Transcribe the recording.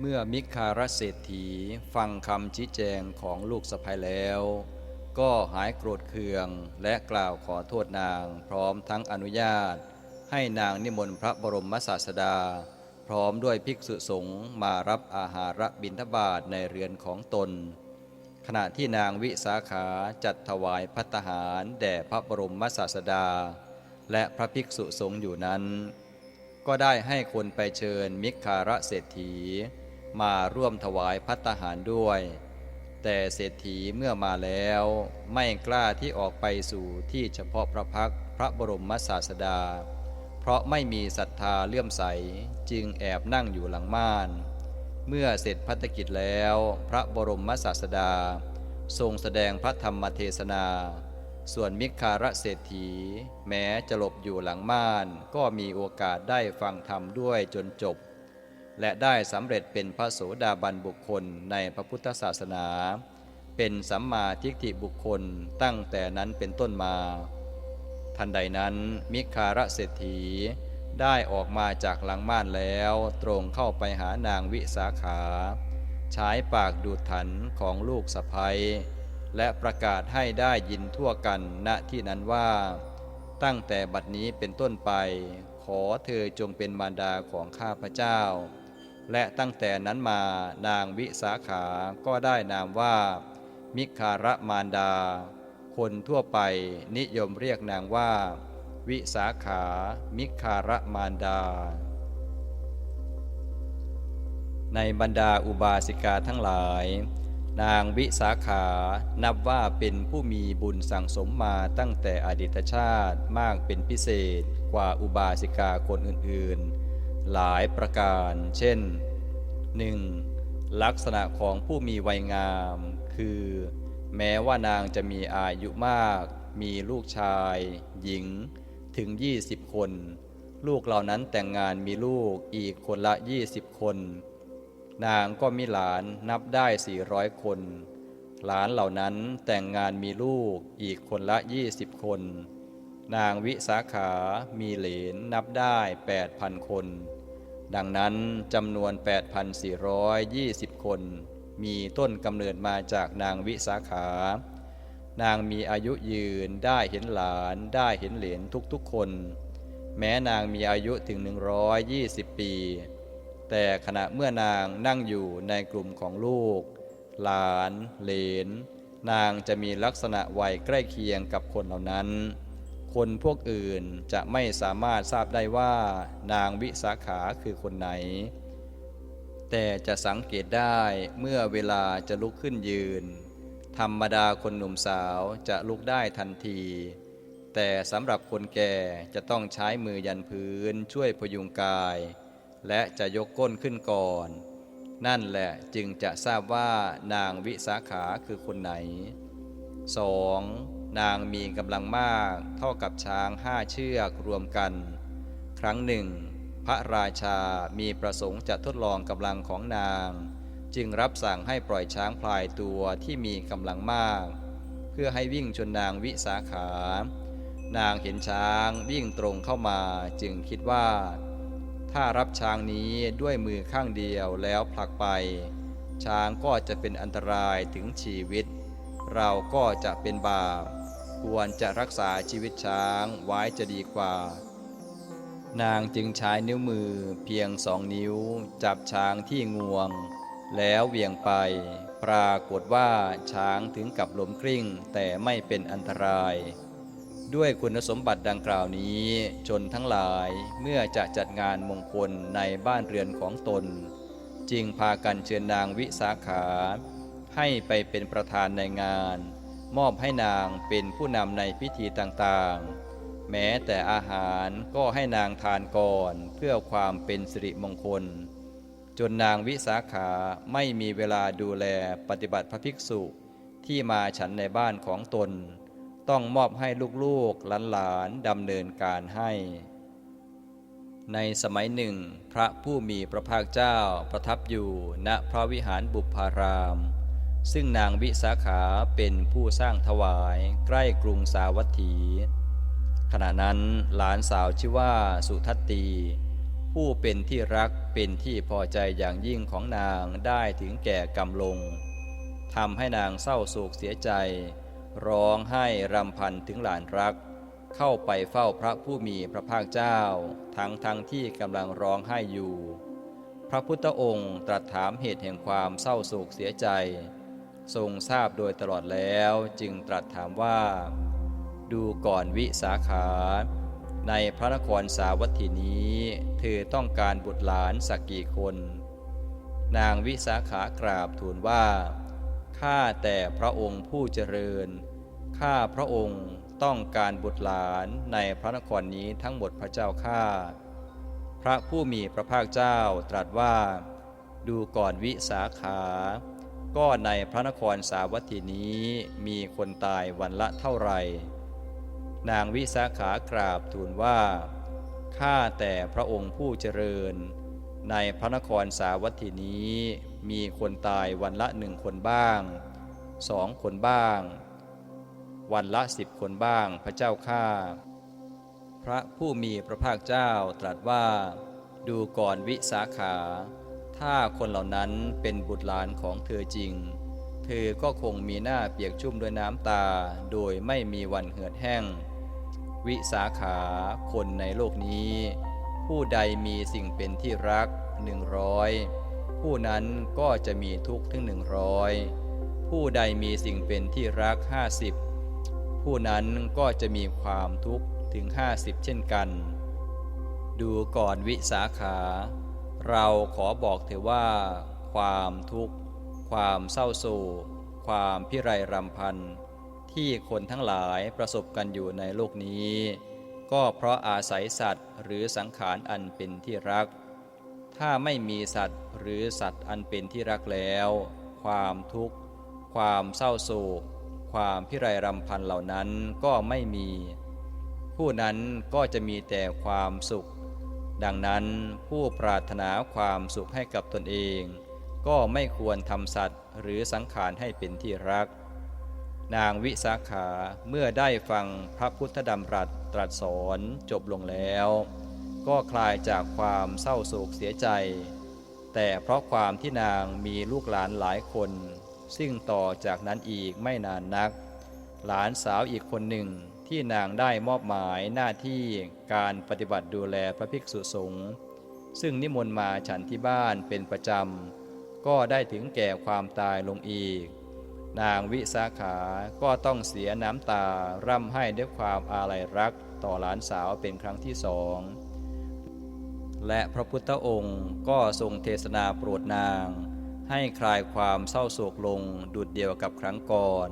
เมื่อมิคารเศรษฐีฟังคำชี้แจงของลูกสะพ้ยแล้ว ก็หายโกรธเคืองและกล่าวขอโทษนางพร้อมทั้งอนุญาต ให้นางนิมนต์พระบรมศาสดา พร้อมด้วยภิกษุสงฆ์มารับอาหารบิณฑบาตในเรือนของตน ขณะที่นางวิสาขาจัดถวายพัตหารแด่พระบรมศาสดา และพระภิกษุสงฆ์อยู่นั้น ก็ได้ให้คนไปเชิญมิคารเศรษฐี มาร่วมถวายพัตตาหารด้วย แต่เศรษฐีเมื่อมาแล้วไม่กล้าที่ออกไปสู่ที่เฉพาะพระพักพระบรมศาสดา เพราะไม่มีศรัทธาเลื่อมใสจึงแอบนั่งอยู่หลังม่าน เมื่อเสร็จพัฒกิจแล้วพระบรมศาสดา ทรงแสดงพระธรรมเทศนา ส่วนมิคารเศรษฐี แม้จะหลบอยู่หลังม่าน ก็มีโอกาสได้ฟังธรรมด้วยจนจบ และได้สำเร็จเป็นพระโสดาบันบุคคลในพระพุทธศาสนา เป็นสัมมาทิฏฐิบุคคลตั้งแต่นั้นเป็นต้นมา ทันใดนั้นมิคารเศรษฐีได้ออกมาจากหลังม่านแล้วตรงเข้าไปหานางวิสาขา ใช้ปากดูดถันของลูกสะพ้ยและประกาศให้ได้ยินทั่วกันณที่นั้นว่า ตั้งแต่บัดนี้เป็นต้นไป ขอเธอจงเป็นมารดาของข้าพเจ้า และตั้งแต่นั้นมานางวิสาขาก็ได้นามว่า มิคารมารดา คนทั่วไปนิยมเรียกนางว่า วิสาขา มิคารมารดา ในบรรดาอุบาสิกาทั้งหลาย นางวิสาขานับว่าเป็นผู้มีบุญสั่งสมมาตั้งแต่อดีตชาติมากเป็นพิเศษกว่าอุบาสิกาคนอื่นๆ หลายประการ เช่น 1. ลักษณะของผู้มีวัยงาม คือ แม้ว่านางจะมีอายุมาก มีลูกชาย หญิง ถึง 20 คน ลูกเหล่านั้นแต่งงานมีลูกอีกคนละ 20 คน นางก็มีหลานนับได้ 400 คน หลานเหล่านั้นแต่งงานมีลูกอีกคนละ 20 คนนางวิสาขา มีเหลนนับได้ 8,000 คน ดังนั้นจำนวน 8,420 คน มีต้นกำเนิดมาจากนางวิสาขา นางมีอายุยืนได้เห็นหลานได้เห็นเหลนทุกๆคน แม้นางมีอายุถึง 120 ปี แต่ขณะเมื่อนางนั่งอยู่ในกลุ่มของลูก หลาน เหลน นางจะมีลักษณะวัยใกล้เคียงกับคนเหล่านั้น คนพวกอื่นจะไม่สามารถทราบได้ว่า นางวิสาขาคือคนไหน แต่จะสังเกตได้เมื่อเวลาจะลุกขึ้นยืน ธรรมดาคนหนุ่มสาวจะลุกได้ทันที แต่สำหรับคนแก่จะต้องใช้มือยันพื้นช่วยพยุงกาย และจะยกก้นขึ้นก่อน นั่นแหละจึงจะทราบว่านางวิสาขาคือคนไหน 2. นางมีกำลังมากเท่ากับช้างห้าเชือกรวมกัน ครั้งหนึ่ง พระราชามีประสงค์จะทดลองกำลังของนาง จึงรับสั่งให้ปล่อยช้างพลายตัวที่มีกำลังมาก เพื่อให้วิ่งชนนางวิสาขา นางเห็นช้างวิ่งตรงเข้ามาจึงคิดว่า ถ้ารับช้างนี้ด้วยมือข้างเดียวแล้วผลักไป ช้างก็จะเป็นอันตรายถึงชีวิต เราก็จะเป็นบาป ควรจะรักษาชีวิตช้างไว้จะดีกว่า นางจึงใช้นิ้วมือเพียงสองนิ้ว จับช้างที่งวง แล้วเหวี่ยงไป ปรากฏว่าช้างถึงกับล้มกลิ้งแต่ไม่เป็นอันตราย ด้วยคุณสมบัติดังกล่าวนี้ชนทั้งหลายเมื่อจะจัดงานมงคลในบ้านเรือนของตน จึงพากันเชิญนางวิสาขา ให้ไปเป็นประธานในงาน มอบให้นางเป็นผู้นำในพิธีต่างๆ แม้แต่อาหารก็ให้นางทานก่อนเพื่อความเป็นสิริมงคล จนนางวิสาขาไม่มีเวลาดูแลปฏิบัติพระภิกษุที่มาฉันในบ้านของตน ต้องมอบให้ลูกๆหลานๆดำเนินการให้ ในสมัยหนึ่ง พระผู้มีพระภาคเจ้าประทับอยู่ณพระวิหารบุพาราม ซึ่งนางวิสาขาเป็นผู้สร้างถวายใกล้กรุงสาวัตถี ขณะนั้นหลานสาวชื่อว่าสุทัตตี ผู้เป็นที่รักเป็นที่พอใจอย่างยิ่งของนางได้ถึงแก่กำลงทำให้นางเศร้าโศกเสียใจ ร้องไห้รำพันถึงหลานรัก เข้าไปเฝ้าพระผู้มีพระภาคเจ้า ทั้งทั้งที่กำลังร้องไห้อยู่ พระพุทธองค์ตรัสถามเหตุแห่งความเศร้าโศกเสียใจ ทรงทราบโดยตลอดแล้วจึงตรัสถามว่า ดูก่อนวิสาขา ในพระนครสาวัตถีนี้ เธอต้องการบุตรหลานสักกี่คน นางวิสาขากราบทูลว่า ข้าแต่พระองค์ผู้เจริญ ข้าพระองค์ต้องการบุตรหลานในพระนครนี้ทั้งหมดพระเจ้าข้าพระผู้มีพระภาคเจ้าตรัสว่า ดูก่อนวิสาขา ก็ในพระนครสาวัตถีนี้มีคนตายวันละเท่าไหร่ นางวิสาขากราบทูลว่า ข้าแต่พระองค์ผู้เจริญ ในพระนครสาวัตถีนี้มีคนตายวันละหนึ่งคนบ้าง สองคนบ้าง วันละสิบคนบ้างพระเจ้าข้า พระผู้มีพระภาคเจ้าตรัสว่า ดูก่อนวิสาขา ถ้าคนเหล่านั้นเป็นบุตรหลานของเธอจริง เธอก็คงมีหน้าเปียกชุ่มด้วยน้ำตา โดยไม่มีวันเหือดแห้ง วิสาขาคนในโลกนี้ ผู้ใดมีสิ่งเป็นที่รักหนึ่งร้อยผู้นั้นก็จะมีทุกข์ถึงหนึ่งร้อยผู้ใดมีสิ่งเป็นที่รักห้าสิบผู้นั้นก็จะมีความทุกข์ถึงห้าสิบเช่นกัน ดูก่อนวิสาขา เราขอบอกเธอว่า ความทุกข์ ความเศร้าโศกความพิไรรำพันที่คนทั้งหลายประสบกันอยู่ในโลกนี้ ก็เพราะอาศัยสัตว์หรือสังขารอันเป็นที่รัก ถ้าไม่มีสัตว์หรือสัตว์อันเป็นที่รักแล้ว ความทุกข์ ความเศร้าโศกความพิไรรำพันเหล่านั้นก็ไม่มี ผู้นั้นก็จะมีแต่ความสุข ดังนั้นผู้ปรารถนาความสุขให้กับตนเอง ก็ไม่ควรทำสัตว์หรือสังขารให้เป็นที่รัก นางวิสาขาเมื่อได้ฟังพระพุทธดำรัสตรัสสอนจบลงแล้ว ก็คลายจากความเศร้าโศกเสียใจ แต่เพราะความที่นางมีลูกหลานหลายคน ซึ่งต่อจากนั้นอีกไม่นานนัก หลานสาวอีกคนหนึ่ง ที่นางได้มอบหมายหน้าที่การปฏิบัติดูแลพระภิกษุสงฆ์ซึ่งนิมนต์มาฉันที่บ้านเป็นประจำ ก็ได้ถึงแก่ความตายลงอีก นางวิสาขาก็ต้องเสียน้ำตาร่ำไห้ด้วยความอาลัยรักต่อหลานสาวเป็นครั้งที่สอง และพระพุทธองค์ก็ทรงเทศนาโปรดนาง ให้คลายความเศร้าโศกลงดุดเดียวกับครั้งก่อน